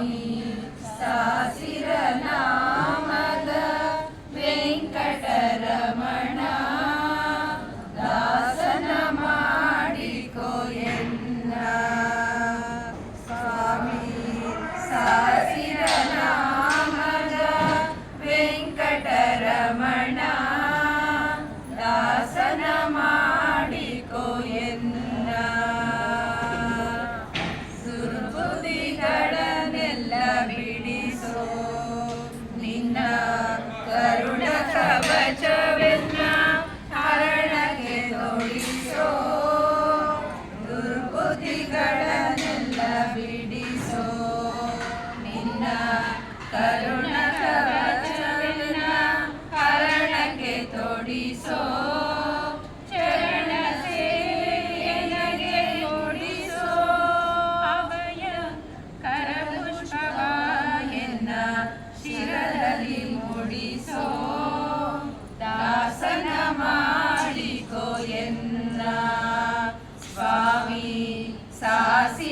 Amém. ಕರುಣ ಕವಚವನ್ನ ಹರಣಕ್ಕೆ ತೊಡಿಸೋ. ಚರಣ ಸೇವೆಗೆ ತೊಡಿಸೋ. ಅಭಯ ಎನ್ನ ಶಿರದಲ್ಲಿ ಮೂಡಿಸೋ. ದಾಸನ ಮಾಡಿಕೋ ಎನ್ನ. ಸ್ವಾಮಿ ಸಾಸಿ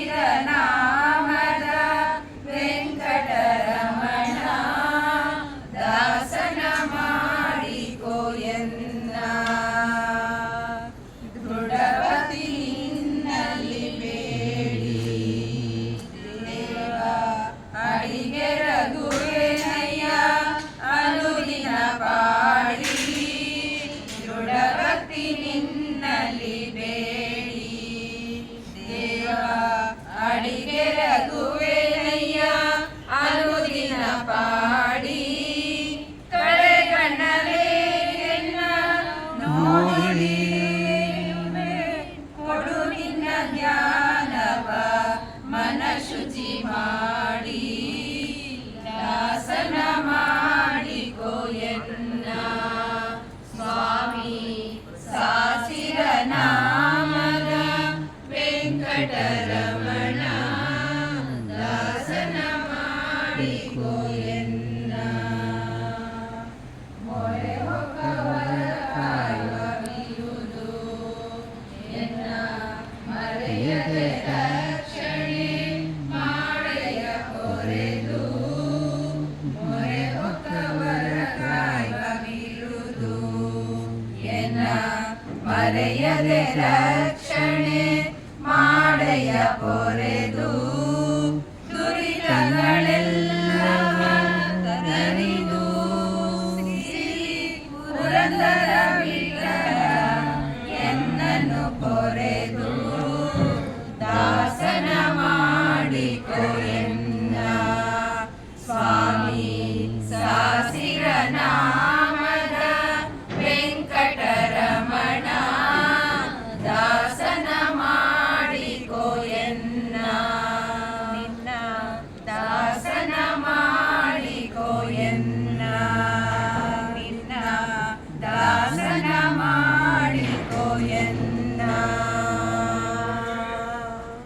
ಮರೆಯದೆ ರಕ್ಷಣೆ ಮಾಡಯ ಪೊರೆ ನನ್ನನ್ನು ಕೊರೆದು ದಾಸನ ಮಾಡಿಕೊರೆ